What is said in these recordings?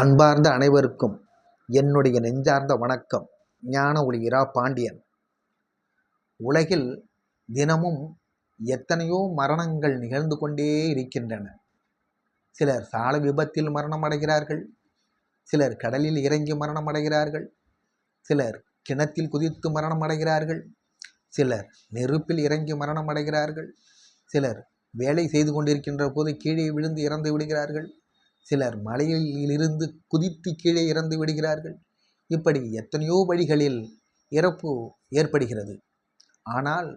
அன்பார்ந்த அனைவருக்கும் என்னுடைய நெஞ்சார்ந்த வணக்கம். ஞான ஒளியிரா பாண்டியன். உலகில் தினமும் எத்தனையோ மரணங்கள் நிகழ்ந்து கொண்டே இருக்கின்றன. சிலர் சாலை விபத்தில் மரணம் அடைகிறார்கள் சிலர் கடலில் இறங்கி மரணம் அடைகிறார்கள் சிலர் கிணத்தில் குதித்து மரணம் அடைகிறார்கள் சிலர் நெருப்பில் இறங்கி மரணம் அடைகிறார்கள் சிலர் வேலை செய்து கொண்டிருக்கின்ற போது கீழே விழுந்து இறந்து விடுகிறார்கள். சிலர் மலையிலிருந்து குதித்து கீழே இறந்து விடுகிறார்கள். இப்படி எத்தனையோ வழிகளில் இறப்பு ஏற்படுகிறது. ஆனால்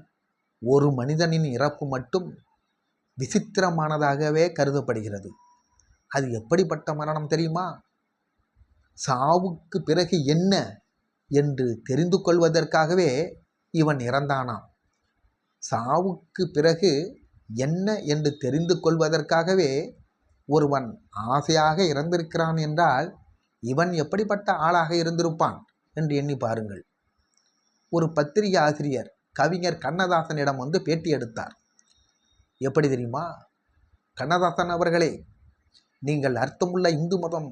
ஒரு மனிதனின் இறப்பு மட்டும் விசித்திரமானதாகவே கருதப்படுகிறது. அது எப்படிப்பட்ட மரணம் தெரியுமா? சாவுக்கு பிறகு என்ன என்று தெரிந்து கொள்வதற்காகவே இவன் இறந்தானாம். சாவுக்கு பிறகு என்ன என்று தெரிந்து கொள்வதற்காகவே ஒருவன் ஆசையாக இறந்திருக்கிறான் என்றால் இவன் எப்படிப்பட்ட ஆளாக இருந்திருப்பான் என்று எண்ணி பாருங்கள். ஒரு பத்திரிகை ஆசிரியர் கவிஞர் கண்ணதாசனிடம் வந்து பேட்டி எடுத்தார். எப்படி தெரியுமா? கண்ணதாசன் அவர்களே நீங்கள் அர்த்தமுள்ள இந்து மதம்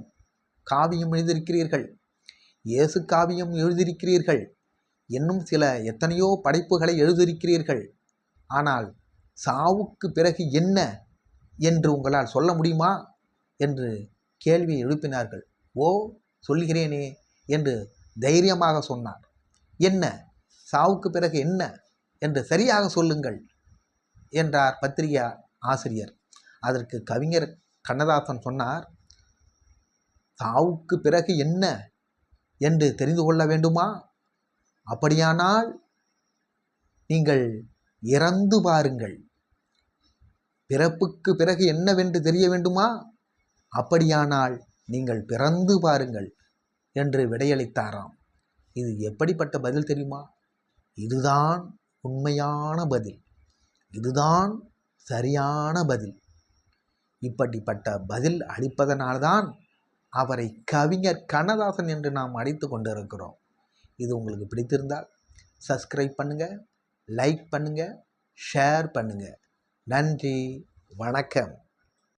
காவியம் எழுதியிருக்கிறீர்கள் இயேசு காவியம் எழுதியிருக்கிறீர்கள் இன்னும் சில எத்தனையோ படைப்புகளை எழுதியிருக்கிறீர்கள். ஆனால் சாவுக்கு பிறகு என்ன என்று உங்களால் சொல்ல முடியுமா? என்று கேள்வி எழுப்பினார்கள். ஓ சொல்கிறேனே என்று தைரியமாக சொன்னார் என்ன? சாவுக்கு பிறகு என்ன? என்று சரியாக சொல்லுங்கள் என்றார் பத்திரிகை ஆசிரியர். அதற்கு கவிஞர் கண்ணதாசன் சொன்னார் சாவுக்கு பிறகு என்ன? என்று தெரிந்து கொள்ள வேண்டுமா? அப்படியானால் நீங்கள் இறந்து பாருங்கள். பிறப்புக்கு பிறகு என்னவென்று தெரிய வேண்டுமா? அப்படியானால் நீங்கள் பிறந்து பாருங்கள் என்று விடையளித்தாராம். இது எப்படிப்பட்ட பதில் தெரியுமா? இதுதான் உண்மையான பதில். இதுதான் சரியான பதில். இப்படிப்பட்ட பதில் அளிப்பதனால்தான் அவரை கவிஞர் கண்ணதாசன் என்று நாம் அழைத்து கொண்டிருக்கிறோம். இது உங்களுக்கு பிடித்திருந்தால் சப்ஸ்கிரைப் பண்ணுங்கள் லைக் பண்ணுங்கள் ஷேர் பண்ணுங்கள் நன்றி வணக்கம்.